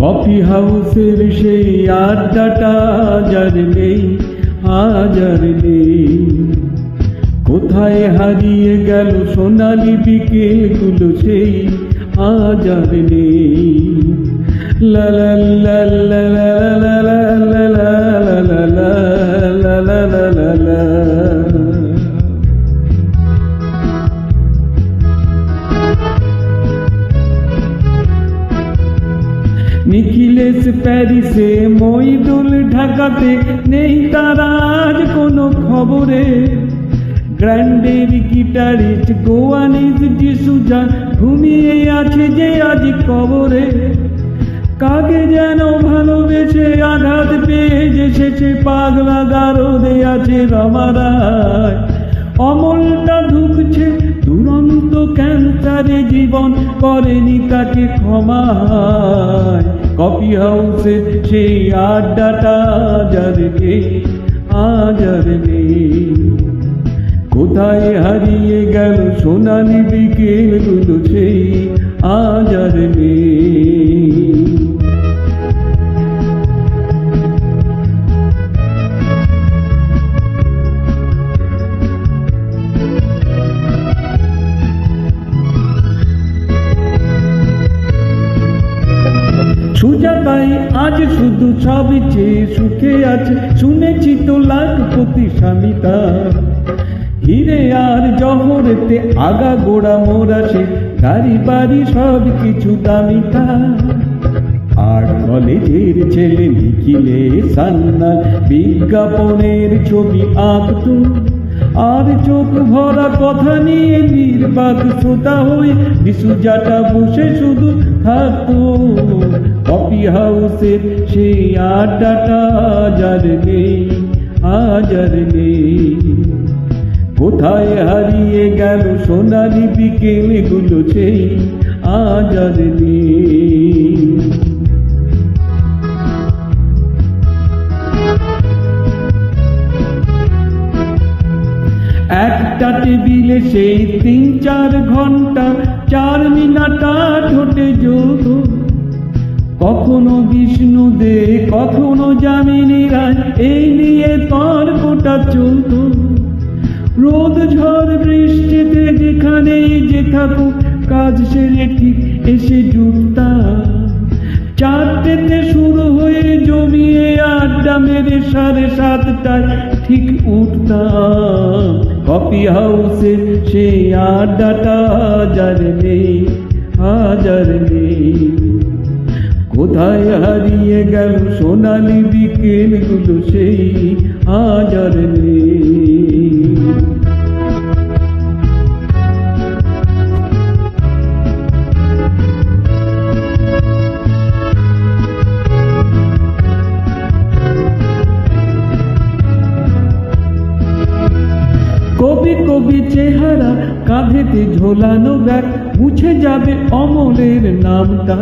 Coffee হাউসের সেই আড্ডাটা আজার নেই আজার নেই। কোথায় হারিয়ে গেল সোনালি বিকেলগুলো সেই আজার নেই। লাল লাল লাল লাল নিখিলেশ প্যারিসে মইদুল ঢাকাতে নেই তার আজ কোনো খবরে। গ্র্যান্ডের গিটারিস্ট গোয়ানিজ ডিসুজা ঘুমিয়ে আছে যে আজ কবরে। কাকে যেন ভালোবেসে আঘাত পেয়ে যেসেছে পাগলা গারদে আছে রমারায়। অমলটা ঢুকছে দুরন্ত ক্যান্সারে জীবন করেনি তাকে ক্ষমায়। কফি হাউসে সেই আড্ডাটা যার নেই আজার নেই কোথায় হারিয়ে গেল সোনালি বিকেলগুলো সেই আজার নেই সুজাতাই আজ শুধু ছবি চেয়ে সুখে আছে। শুনেছি তো লাখপতি স্বামী তার। হিরে আর জহরেতে আগা গোড়া মোরা সে গাড়ি বাড়ি সব কিছু দামি আর কলেজের ছেলে নিখিলে সান্নাল বিজ্ঞাপনের ছবি আঁকতো। আর চোখ ভরা কথা নিয়ে নির্বাক শ্রোতা হয়ে বিশুজাটা বসে শুধু থাকতো। কফি হাউসের সেই আড্ডাটা যার নেই হাজার নেই। কোথায় হারিয়ে গেল সোনালি বিকেলগুলো সেই আজার নেই। টেবিলে সেই তিন চার ঘণ্টা, চার মিনাটা ঠোঁটে যোগ কখনো বিষ্ণু দে কখনো যামিনী রায়, এই নিয়ে তর্কটা চলত রোদ ঝড় বৃষ্টিতে যেখানেই যে থাকুক, কাজ সেরে ঠিক এসে জুটতা চারটেতে শুরু হয়ে জমিয়ে আড্ডা মেরে সাড়ে সাতটায় ঠিক উঠতাম কফি হাউসে সে আড্ডাটা হাজার নেই হাজার নেই। কোথায় হারিয়ে গেল সোনালি বিকেলগুলো সেই হাজার নেই। চেহারা, কাঁধেতে ঝোলানো ব্যাগ, মুছে যাবে অমলের নামটা।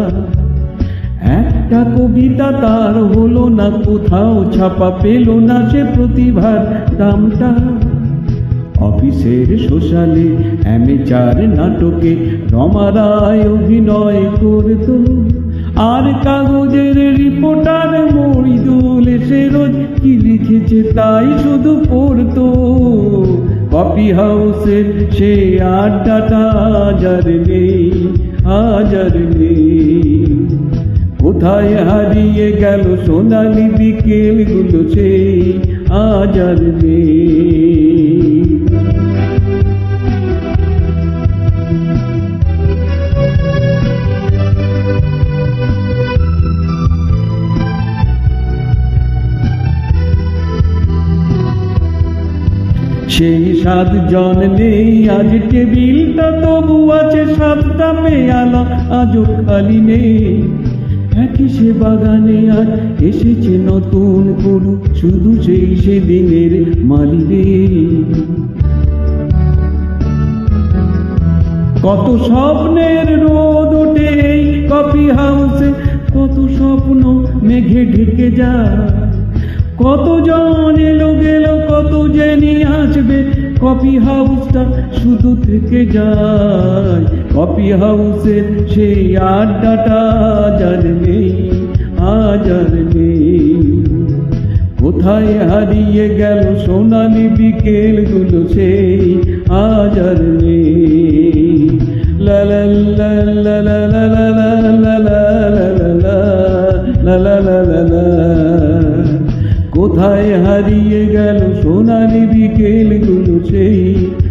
একটা কবিতা তার হলো না, কোথাও ছাপা পেল না সে প্রতিভার দামটা। অফিসের সোশ্যালে অ্যামেচার নাটকে রমারায় অভিনয় করত। আর কাগজের রিপোর্টার মরিদুল এসে রোজ কি লিখেছে তাই শুধু পড়তো। কফি হাউসের সে আড্ডাটা হাজার নেই হাজার নেই। কোথায় হারিয়ে গেল সোনালি বিকেলগুলো সেই হাজার নেই। সাত জন নেই, আজ টেবিলটা তবু আছে সাতটা পেয়ালা আজও খালি নেই। একই সে বাগানে আজ এসেছে নতুন গরু, শুধু সেই সেদিনের মালিরে কত স্বপ্নের রোদ ওঠে কফি হাউসে, কত স্বপ্ন মেঘে ঢেকে যায়। কত জন এলো গেল, কত জেনি আসবে কফি হাউসটা শুধু থেকে যায়। কপি হাউসের সেই আড্ডাটা আজার নেই আজার নেই। কোথায় হারিয়ে গেল সোনালি বিকেলগুলো সেই আজার নেই। దానివి కేలుగును చేయి.